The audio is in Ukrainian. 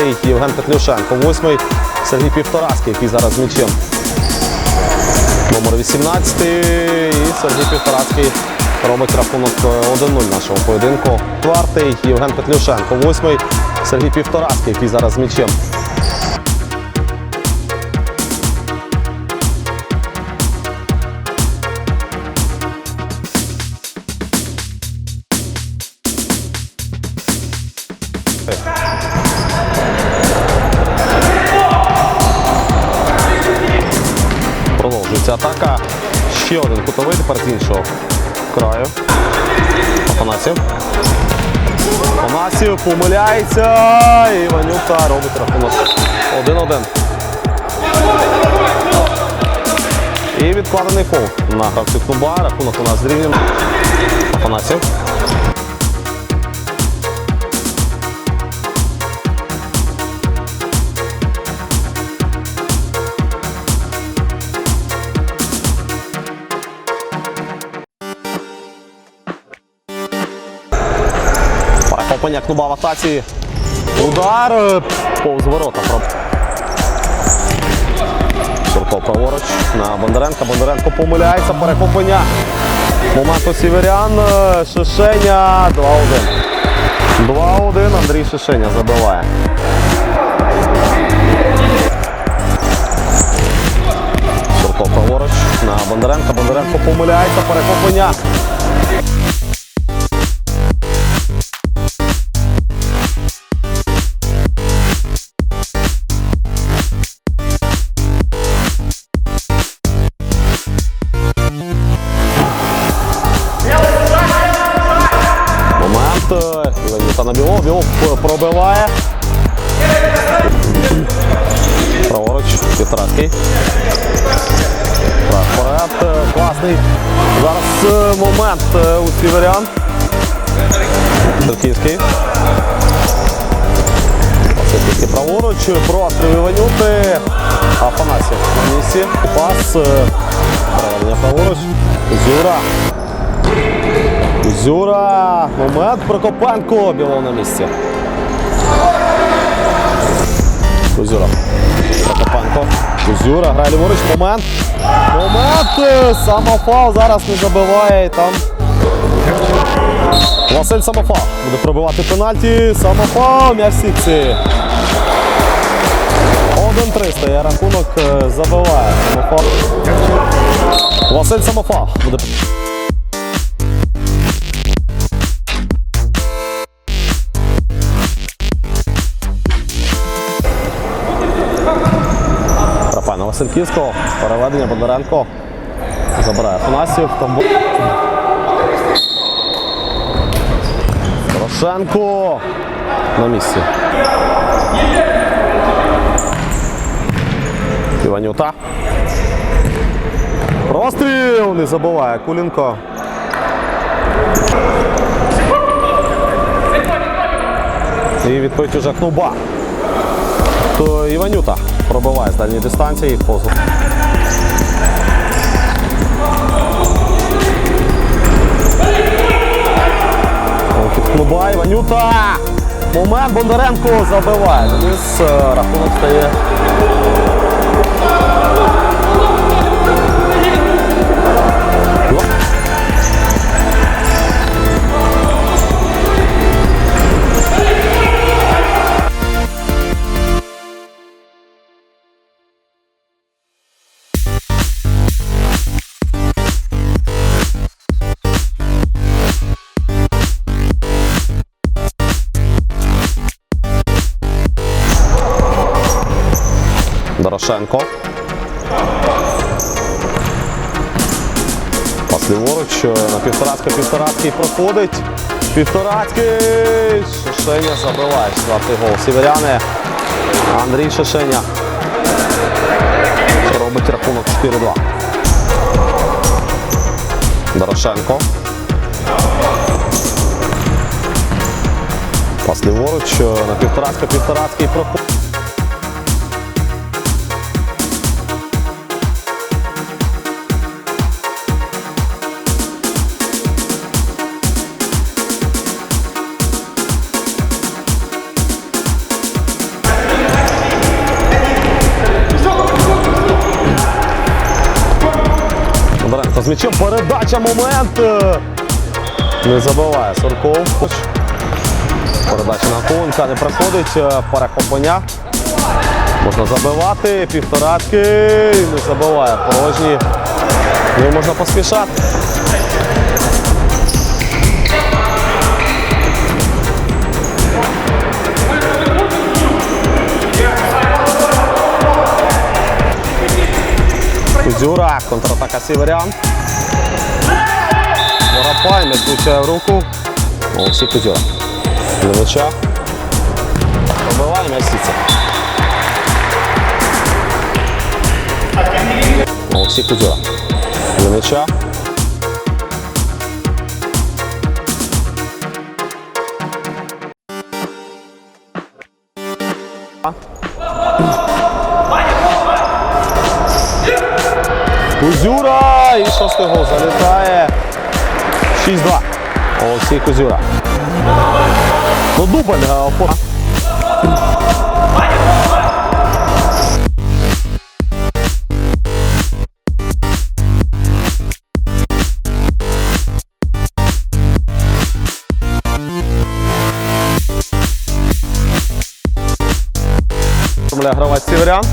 Четвертий Євген Петлюшенко. Восьмий Сергій Півтораський, який зараз з м'ячем. Номер 18 і Сергій Півтораський робить рахунок е, 1-0 нашого поєдинку. Четвертий Євген Петлюшенко. Восьмий Сергій Півтораський, який зараз з м'ячем. Один кутовий тепер з іншого краю. Афанасів. Афанасів помиляється. Іванюка робить рахунок 1-1. І відкладений фол на гравці клуба. Рахунок у нас зрівняний. Афанасів. Перехоплення клуба в атаці. Удар е, повз ворота. Про- Сурко праворуч на Бондаренка. Бондаренко помиляється. Перехоплення. Момент у Сіверян. Е, Шишеня 2-1. 2-1. Андрій Шишеня забиває. Сурко праворуч на Бондаренка. Бондаренко помиляється. Перехоплення. Праворуч. Так, вперед. е, Класний. Зараз е, момент е, у Сіверян. Терківський. Васильківський праворуч. Простріл Іванюти. Афанасів на місці. Пас. Проведення праворуч. Зюра. Зюра. Момент. Прокопенко. Білов на місці. Кузюра. Прокопенко. Кузюра. Грає ліворуч. Момент. Момент. Е, Самофал зараз не забиває. Там Василь Самофал буде пробивати пенальті. Самофал. М'яч сітці. 1-3 стає рахунок. е, Забиває. Самофал. Василь Самофал буде Рапай Васильківського. Переведення Бондаренко. Забирає бу- Порошенко на місці. Іванюта. Простріл не забуває Кулінко. І відповідь уже Кнуба. То Іванюта пробиває з дальньої дистанції позу. Від клуба Іванюта. Момент Бондаренко забиває. Денис е, рахунок стає. Дорошенко. Пас ліворуч е, на півторацька півторацький проходить. Півторацький. Шишеня забиває. Четвертий гол. Сіверяни. Андрій Шишеня. Робить рахунок 4-2. Дорошенко. Пас ліворуч е, на півторацька півторацький проходить. М'ячем. Передача момент. Е, Не забиває Сурков. Передача на Конка не проходить. Е, Перехоплення. Можна забивати. Півторатки. Не забиває. Порожні. Не можна поспішати. Кузюра, контратака Сіверян. Воропай, не включає руку. Олексій Кузюра. Левича. Побиває Пробиває. Олексій Кузюра. Для Кузюра! І шостий гол залітає. 6-2. Олексій Кузюра. Ну, дубль. е, по- Оформляє гравець Сіверян.